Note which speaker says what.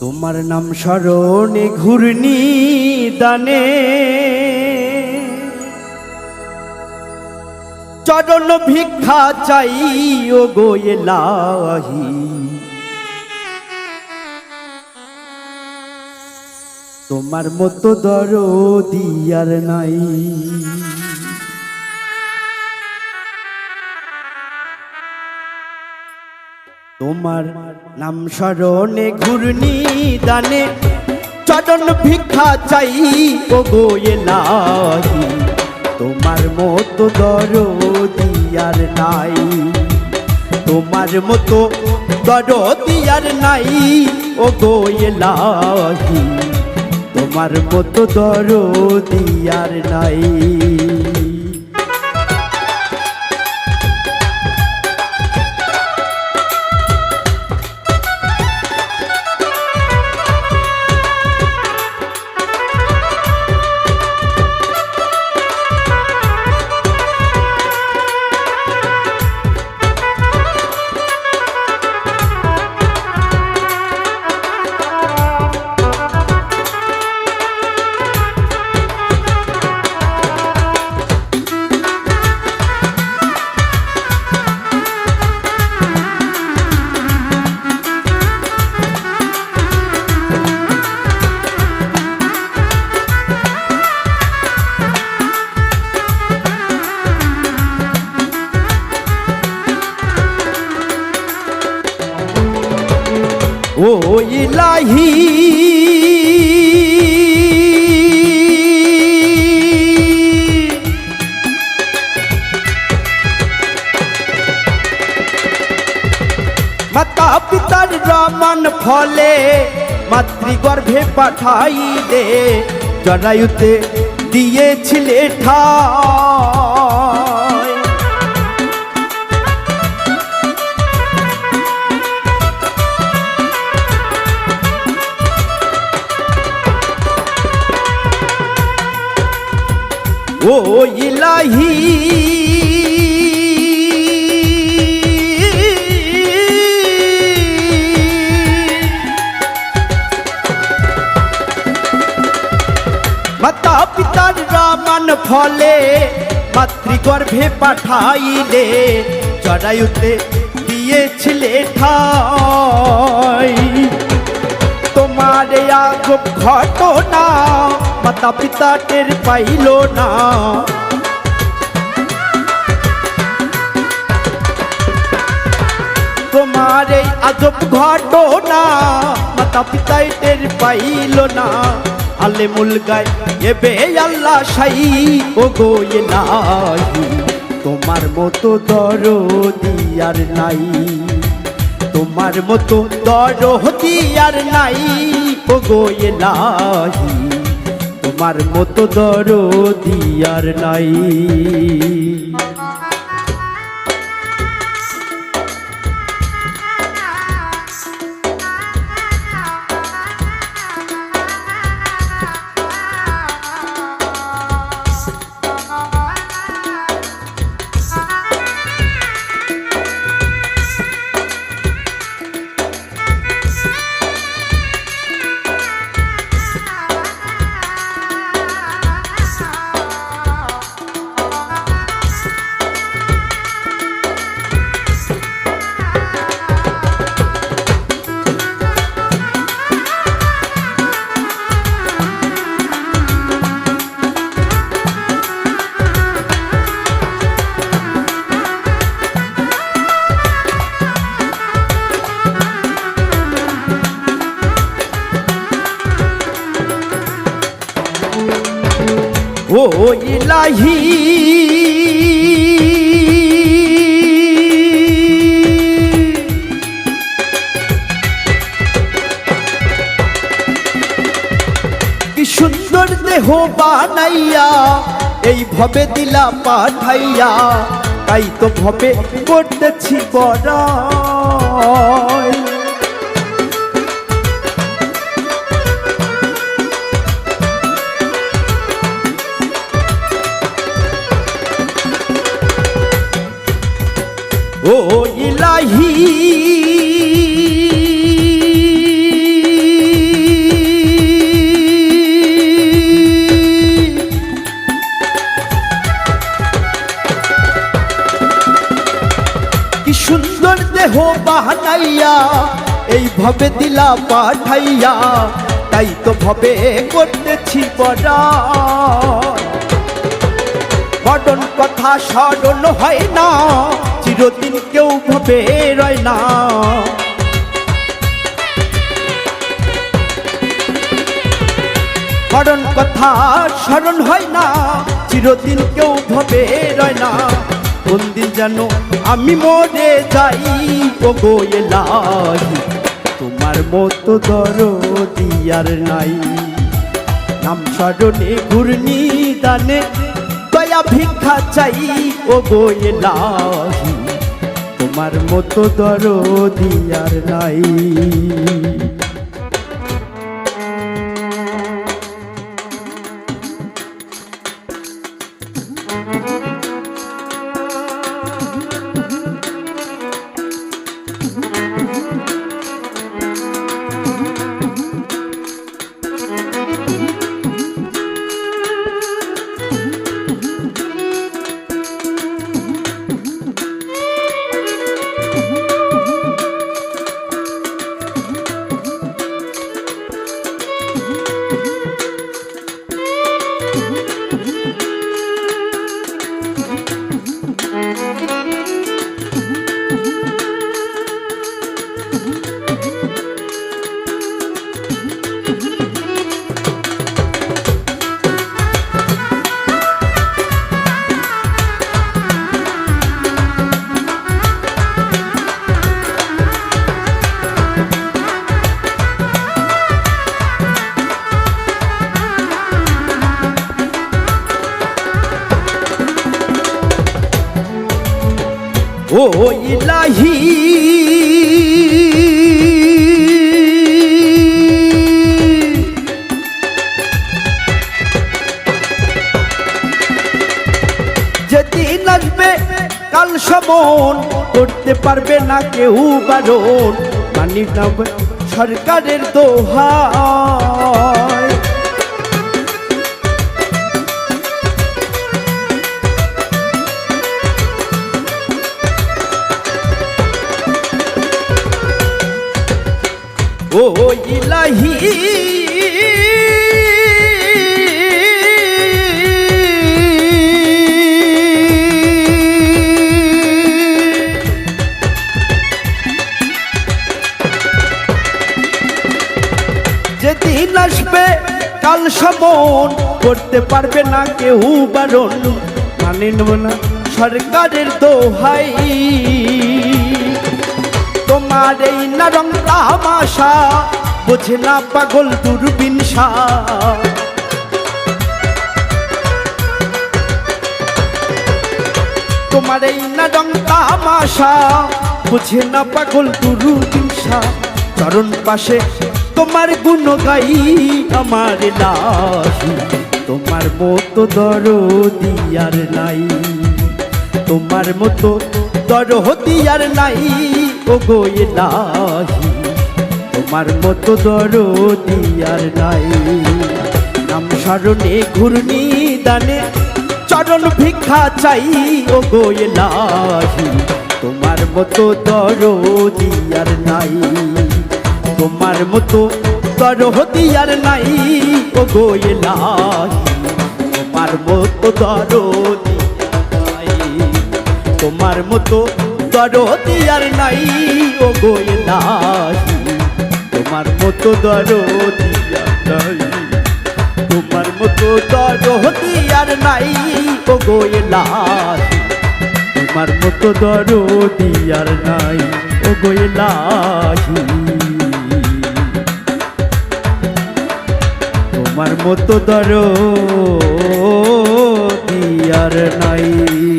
Speaker 1: তোমার নাম স্মরণে ঘূর্ণি দানে। চরণ ভিক্ষা চাই ও গোয়েলাহি তোমার মতো দর দিয়ার নাই। তোমার নাম স্মরণে ঘূর্ণি দানে চরণ ভিক্ষা চাই। ও গোয়েলাহি তোমার মতো দর দিয়ার নাই। তোমার মতো দর দিয়ার নাই। ও গোয়েলাহি তোমার মতো দর দিয়ার নাই। মাতৃগর্ভে পাঠাই দে জরায়ুতে দিয়েছিলে ঠাই। ও ইলাহি রামান ফলে মাতৃগর্ভে পাঠাইলে, জরায়ুতে দিয়েছিলে ঠাই। তোমার আজব ঘটনা মাতা পিতা টের পাইল না। তোমার এই আজব ঘটনা মাতা পিতাই টের পাইল না। আলে মুলগায়, এবে আল্লাহ সাই ও গোয়েলাহি তোমার মতো দর দিয়ার নাই। তোমার মতো দরহতি আর নাই ও গোয়েলাহি তোমার মতো দরদি আর নাই। ও ইলাহি। কি সুন্দর দেহ বানাইয়া, এই ভবে দিলা পাঠাইয়া, তাই তো ভবে করতেছি বড় ও ইলাহি। কি সুন্দর দেহ বাহানাইয়া এইভাবে দিলা পাঠাইয়া তাই তো ভাবে করতেছি বড়া বদন কথা স্মরণ হয় না, চিরদিন কেউ ভাবে রয় না। বদন কথা স্মরণ হয় না, চিরদিন কেউ ভাবে রয় না। কোন দিন যেন আমি মরে যাই ও গোয়েলাই তোমার মতো দরদি দিয়ার নাই। নাম স্মরণে ঘূর্ণি দানে দয়া ভিক্ষা চাই ও গোয়েলাহি তোমার মতো দরদি আর নাই। ও ইলাহি যেদিন আসবে কাল সমন করতে পারবে না কেউ বারণ। মানি সরকারের দোহায় ও ইলাহি। যেদিন আসবে, কাল সমন করতে পারবে না কেউ বারণ। মানে না সরকারের দোহাই। তোমার এই নরম তামাশা বোঝে না পাগল তোমার এই নরম তামাশা বোঝে না পাগল চরণ পাশে তোমার গুণ গাই আমার লাহি তোমার মতো দরদি আর নাই। তোমার মতো দরহতি আর নাই। ও গো তোমার মতো দরদি আর নাই। নাম স্মরণে ঘূর্ণি দানে চরণ ভিক্ষা চাই ও গো তোমার মতো দরদি আর নাই। তোমার মতো দরহতি আর নাই ও গো এলাহি, তোমার মতো দরদি নাই। তোমার মতো দরদি আর নাই ও গোয়েলাহি তোমার মতো দরদি আর নাই, তোমার মতো দরদি আর নাই ও গোয়েলাহি তোমার মতো দরদি আর নাই ও গোয়েলাহি তোমার মতো দরদি আর নাই।